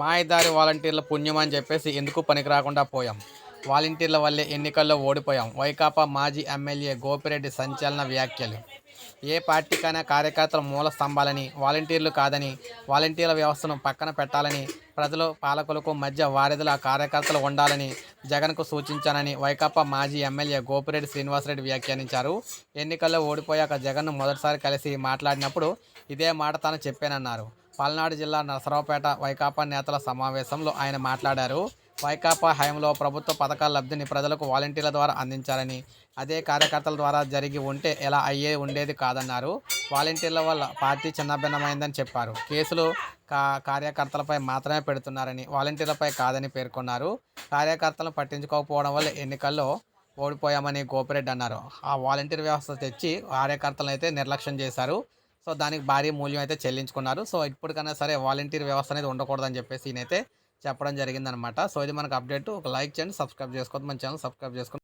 మాయదారి వాలంటీర్ల పుణ్యం అని చెప్పేసి ఎందుకు పనికి రాకుండా పోయాం? వాలంటీర్ల వల్లే ఎన్నికల్లో ఓడిపోయాం. వైకాపా మాజీ ఎమ్మెల్యే గోపిరెడ్డి సంచలన వ్యాఖ్యలు. ఏ పార్టీకైనా కార్యకర్తల మూల స్తంభాలని వాలంటీర్లు కాదని వాలంటీర్ల వ్యవస్థను పక్కన పెట్టాలని ప్రజలు పాలకులకు మధ్య వారిదుల కార్యకర్తలు ఉండాలని జగన్కు సూచించానని వైకాపా మాజీ ఎమ్మెల్యే గోపిరెడ్డి శ్రీనివాసరెడ్డి వ్యాఖ్యానించారు. ఎన్నికల్లో ఓడిపోయాక జగన్ను మొదటిసారి కలిసి మాట్లాడినప్పుడు ఇదే మాట తాను చెప్పానన్నారు. పల్నాడు జిల్లా నరసరావుపేట వైకాపా నేతల సమావేశంలో ఆయన మాట్లాడారు. వైకాపా హయాంలో ప్రభుత్వ పథకాల లబ్ధిని ప్రజలకు వాలంటీర్ల ద్వారా అందించాలని అదే కార్యకర్తల ద్వారా జరిగి ఉంటే ఎలా అయ్యే ఉండేది కాదన్నారు. వాలంటీర్ల వల్ల పార్టీ చిన్నభిన్నమైందని చెప్పారు. కేసులు కా కార్యకర్తలపై మాత్రమే పెడుతున్నారని వాలంటీర్లపై కాదని పేర్కొన్నారు. కార్యకర్తలను పట్టించుకోకపోవడం వల్ల ఎన్నికల్లో ఓడిపోయామని గోపిరెడ్డి అన్నారు. ఆ వాలంటీర్ వ్యవస్థ తెచ్చి కార్యకర్తలను అయితే నిర్లక్ష్యం చేశారు. సో దానికి భారీ మూల్యం అయితే చెల్లించుకున్నారు. సో ఇప్పటికైనా సరే వాలంటీర్ వ్యవస్థ అనేది ఉండకూడదని చెప్పేసి ఈయనైతే చెప్పడం జరిగిందనమాట సో ఇది మనకు అప్డేట్ ఒక లైక్ చేయండి సబ్స్క్రైబ్ చేసుకోవద్దు. మన ఛానల్ సబ్స్క్రైబ్ చేసుకోండి